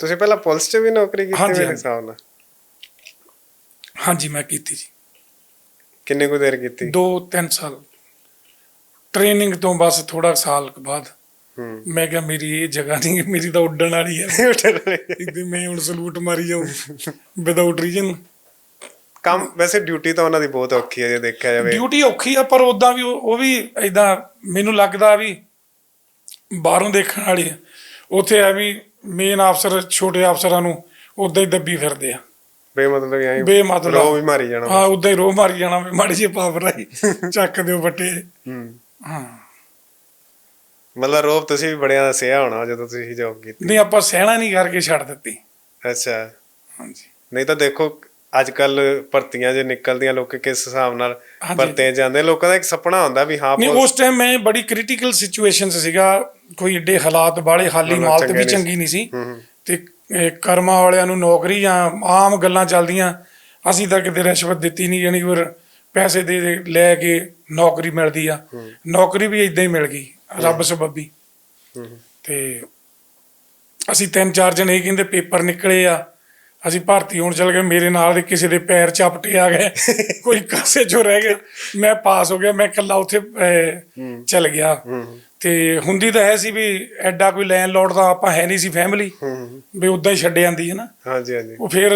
ਤੁਸੀਂ ਪਹਿਲਾਂ ਪੁਲਿਸ 'ਚ ਵੀ ਨੌਕਰੀ ਕੀਤੀ ਹਾਂਜੀ, ਮੇਰੇ ਹਾਂਜੀ। ਹਿਸਾਬ ਨਾਲ? ਹਾਂਜੀ ਮੈਂ ਕੀਤੀ ਜੀ। ਕਿੰਨੇ ਕੁ ਦੇਰ ਕੀਤੀ? 2-3 ਸਾਲ। ਟ੍ਰੇਨਿੰਗ ਤੋਂ ਬਸ ਥੋੜਾ ਸਾਲ ਕੁ ਬਾਅਦ। ਹੂੰ। ਮੈਂ ਕਿਹਾ ਮੇਰੀ ਇਹ ਜਗ੍ਹਾ ਨਹੀਂ ਮੇਰੀ ਤਾਂ ਉੱਡਣ ਵਾਲੀ ਹੈ। ਇੱਥੇ ਮੈਂ ਹੁਣ ਸਲੂਟ ਮਾਰੀ ਜਾਉਂ ਵਿਦਆਊਟ ਰੀਜਨ ਕੰਮ ਵੈਸੇ ਡਿਊਟੀ ਤਾਂ ਉਹਨਾਂ ਦੀ ਬਹੁਤ ਔਖੀ ਹੈ ਜੇ ਦੇਖਿਆ ਜਾਵੇ। ਡਿਊਟੀ ਔਖੀ ਆ ਪਰ ਉਦਾਂ ਵੀ ਉਹ ਉਹ ਵੀ ਐਦਾਂ ਮੈਨੂੰ ਲੱਗਦਾ ਵੀ ਬਾਹਰੋਂ ਦੇਖਣ ਵਾਲੀ ਆ ਉੱਥੇ ਆ ਵੀ ਮੇਨ ਅਫਸਰ ਛੋਟੇ ਅਫਸਰਾਂ ਨੂੰ ਉਦਾਂ ਹੀ ਦੱਬੀ ਫਿਰਦੇ ਆ। ਬੇਮਤਲਬ ਐਂ ਬੇਮਤਲਬ। ਰੋ ਵੀ ਮਾਰੀ ਜਾਣਾ। ਹਾਂ ਉਦਾਂ ਹੀ ਰੋਹ ਮਾਰੀ ਜਾਣਾ ਵੀ ਮਾੜੀ ਜਿਹੀ ਪਾਵਰ ਆਈ ਚੱਕ ਦਿਓ ਬੱਟੇ ਹੂੰ। ਹਾਂ। ਮਤਲਬ ਰੋਬ ਤੁਸੀਂ ਵੀ ਬੜਿਆਂ ਦਾ ਸਿਆ ਹੋਣਾ ਜਦੋਂ ਤੁਸੀਂ ਜੌਬ ਕੀਤੀ। ਨਹੀਂ ਆਪਾਂ ਸਹਿਣਾ ਨਹੀਂ ਕਰਕੇ ਛੱਡ ਦਿੱਤੀ। ਅੱਛਾ। ਹਾਂਜੀ। ਨਹੀਂ ਤਾਂ ਦੇਖੋ ਅੱਜ ਕੱਲ ਭਰਤੀਆਂ ਜੇ ਨਿਕਲਦੀਆਂ ਲੋਕ ਕਿਸ ਹਿਸਾਬ ਨਾਲ 'ਚ ਜਾਂਦੇ ਲੋਕਾਂ ਦਾ ਇੱਕ ਸੁਪਨਾ ਹੁੰਦਾ ਵੀ ਹਾਂ ਨਹੀਂ ਉਸ ਟਾਈਮ ਮੈਂ ਬੜੀ ਕ੍ਰਿਟੀਕਲ ਸਿਚੁਏਸ਼ਨ 'ਚ ਸੀਗਾ। ਕੋਈ ਏਡੇ ਹਾਲਾਤ ਬਾਲੇ ਹਾਲੀ ਮਾਲਤ ਵੀ ਚੰਗੀ ਨਹੀਂ ਸੀ। ਤੇ ਕਰਮਾਂ ਵਾਲਿਆਂ ਨੂੰ ਨੌਕਰੀ ਜਾਂ ਆਮ ਗੱਲਾਂ ਚੱਲਦੀਆਂ ਅਸੀਂ ਤਾਂ ਕਿਤੇ ਰਿਸ਼ਵਤ ਦਿੱਤੀ ਨਹੀਂ ਜਾਣੀ ਫਿਰ ਪੈਸੇ ਦੇ ਲੈ ਕੇ ਨੌਕਰੀ ਮਿਲਦੀ ਆ। ਨੌਕਰੀ ਵੀ ਇਦਾਂ ਹੀ ਮਿਲ ਗਈ ਰੱਬ ਸਬੱਬੀ। ਤੇ ਅਸੀਂ ਤਿੰਨ ਚਾਰ ਜਣੇ ਕਹਿੰਦੇ ਪੇਪਰ ਨਿਕਲੇ ਆ ਅਸੀਂ ਭਰਤੀ ਹੋਣ ਚਲ ਗਏ ਮੇਰੇ ਨਾਲ ਦੇ ਕਿਸੇ ਦੇ ਪੈਰ ਚਪਟੇ ਆ ਗਏ ਕੋਈ ਕਾਸੇ ਚੋਂ ਰਹਿ ਗਿਆ ਮੈਂ ਪਾਸ ਹੋ ਗਿਆ ਮੈਂ ਇਕੱਲਾ ਉੱਥੇ ਚਲ ਗਿਆ। ਤੇ ਹੁੰਦੀ ਤਾਂ ਹੈ ਸੀ ਵੀ ਐਡਾ ਕੋਈ ਲੋੜ ਦਾ ਆਪਾਂ ਹੈ ਨਹੀਂ ਸੀ ਫੈਮਿਲੀ ਹੂੰ। ਵੀ ਉਦਾਂ ਹੀ ਛੱਡ ਜਾਂਦੀ ਹੈ ਨਾ। ਹਾਂਜੀ ਹਾਂਜੀ। ਉਹ ਫਿਰ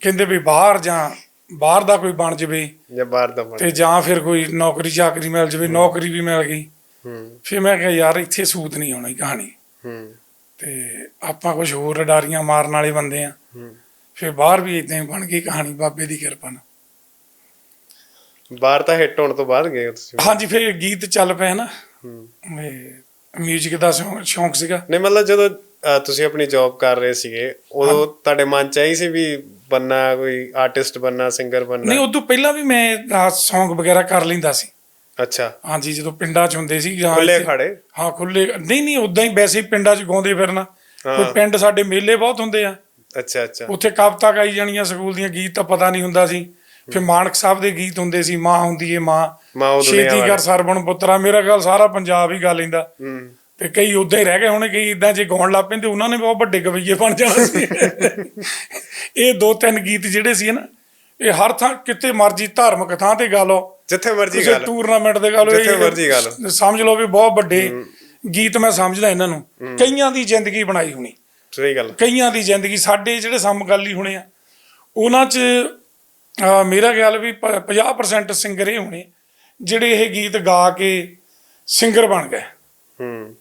ਕਹਿੰਦੇ ਵੀ ਬਾਹਰ ਜਾਂ ਬਾਹਰ ਦਾ ਕੋਈ ਬਣ ਜਵੇ ਜਾਂ ਬਾਹਰ ਦਾ ਬਣ ਤੇ ਜਾਂ ਫਿਰ ਕੋਈ ਨੌਕਰੀ ਚਾਕਰੀ ਮਿਲ ਜਵੇ ਨੌਕਰੀ ਵੀ ਮਿਲ ਗਈ। ਹੂੰ। ਫਿਰ ਮੈਂ ਕਿਹਾ ਯਾਰ ਇੱਥੇ ਸੂਤ ਨਹੀਂ ਆਉਣੀ ਕਹਾਣੀ। ਹੂੰ। ਤੇ ਆਪਾਂ ਕੁਝ ਹੋਰ ਡਾਰੀਆਂ ਮਾਰਨ ਵਾਲੇ ਬੰਦੇ ਆ। ਹੂੰ। ਫਿਰ ਬਾਹਰ ਵੀ ਇਦਾਂ ਹੀ ਬਣ ਗਈ ਕਹਾਣੀ ਬਾਬੇ ਦੀ ਕਿਰਪਾ ਨਾਲ। ਬਾਹਰ ਤਾਂ ਹਿੱਟ ਹੋਣ ਤੋਂ ਬਾਅਦ ਗਏ ਤੁਸੀਂ। ਹਾਂਜੀ ਫਿਰ ਗੀਤ ਚੱਲ ਪਏ ਨਾ ਮਿਊਜ਼ਿਕ ਦਾ ਸ਼ੌਂ- ਸ਼ੌਂਕ ਸੀਗਾ। ਨਹੀਂ ਮਤਲਬ ਜਦੋਂ ਅਹ, ਤੁਸੀਂ ਆਪਣੀ ਜੌਬ ਕਰ ਰਹੇ ਸੀਗੇ ਉਦੋਂ ਤੁਹਾਡੇ ਮਨ ਚ ਆਈ ਸੀ ਵੀ ਬੰਨਾ ਕੋਈ ਆਰਟਿਸਟ ਬੰਨਾ ਸਿੰਗਰ ਨਹੀਂ ਬੰਨਾ ਉਦੋਂ ਪਹਿਲਾਂ ਵੀ ਮੈਂ ਸੌਂਗ ਵਗੈਰਾ ਕਰ ਲੈਂਦਾ ਸੀ। ਅੱਛਾ। ਹਾਂਜੀ ਜਦੋਂ ਪਿੰਡਾਂ 'ਚ ਹੁੰਦੇ ਸੀ ਜਾਂ ਖੁੱਲੇ ਇੱਥੇ- ਖਾੜੇ? ਹਾਂ ਖੁੱਲੇ ਨਹੀਂ ਨਹੀਂ ਉਦਾਂ ਹੀ ਵੈਸੇ ਹੀ ਪਿੰਡਾਂ 'ਚ ਗਾਉਂਦੇ ਫਿਰਨਾ। ਕੋਈ। ਪਿੰਡ ਸਾਡੇ ਮੇਲੇ ਬਹੁਤ ਹੁੰਦੇ ਆ। ਅੱਛਾ ਅੱਛਾ। ਉੱਥੇ ਕਵਿਤਾ ਗਾਈ ਜਾਣੀਆਂ ਸਕੂਲ ਦੀਆਂ ਗੀਤ ਤਾਂ ਪਤਾ ਨਹੀਂ ਹੁੰਦਾ ਸੀ। ਫਿਰ ਮਾਨਕ ਸਾਹਿਬ ਦੇ ਗੀਤ ਹੁੰਦੇ ਸੀ ਮਾਂ ਹੁੰਦੀ ਏ ਮਾਂ। ਛੇਤੀ। ਕਰ ਸਰਬਣ ਪੁੱਤਰਾ ਮੇਰਾ ਗੱਲ ਸਾਰਾ ਪੰਜਾਬ ਹੀ ਗਾ ਲੈਂਦਾ ਤੇ ਕਈ ਉਦਾਂ ਹੀ ਰਹਿ ਗਏ ਹੋਣੇ ਕਈ ਇਦਾਂ ਜੇ ਗਾਉਣ ਲੱਗ ਪੈਂਦੇ ਉਹਨਾਂ ਨੇ ਬਹੁਤ ਵੱਡੇ ਗਵਈਏ ਬਣ ਜਾਣਾ ਸੀ। ਇਹ ਦੋ ਤਿੰਨ ਗੀਤ ਜਿਹੜੇ ਸੀ ਨਾ ਇਹ ਹਰ ਥਾਂ ਕਿਤੇ ਮਰਜ਼ੀ ਧਾਰਮਿਕ ਥਾਂ ਤੇ ਗਾ ਲਓ। ਜਿੱਥੇ ਮਰਜ਼ੀ ਕਿਸੇ ਗੱਲ ਟੂਰਨਾਮੈਂਟ ਦੇ ਗਾ ਲਓ ਜਿੱਥੇ ਮਰਜ਼ੀ ਗਾ ਲਓ। ਸਮਝ ਲਓ ਵੀ ਬਹੁਤ ਵੱਡੇ ਗੀਤ ਮੈਂ ਸਮਝਦਾ ਇਹਨਾਂ ਨੂੰ। ਕਈਆਂ ਦੀ ਜ਼ਿੰਦਗੀ ਬਣਾਈ ਹੋਣੀ। ਸਹੀ ਗੱਲ। ਕਈਆਂ ਦੀ ਜ਼ਿੰਦਗੀ ਸਾਡੇ ਜਿਹੜੇ ਸਮਗਾਲੀ ਹੋਣੇ ਆ ਉਹਨਾਂ 'ਚ ਮੇਰਾ ਖਿਆਲ ਵੀ ਪ- 50% ਸਿੰਗਰ ਇਹ ਹੋਣੇ, ਜਿਹੜੇ ਇਹ ਗੀਤ ਗਾ ਕੇ ਸਿੰਗਰ ਬਣ ਗਏ। ਹੂੰ।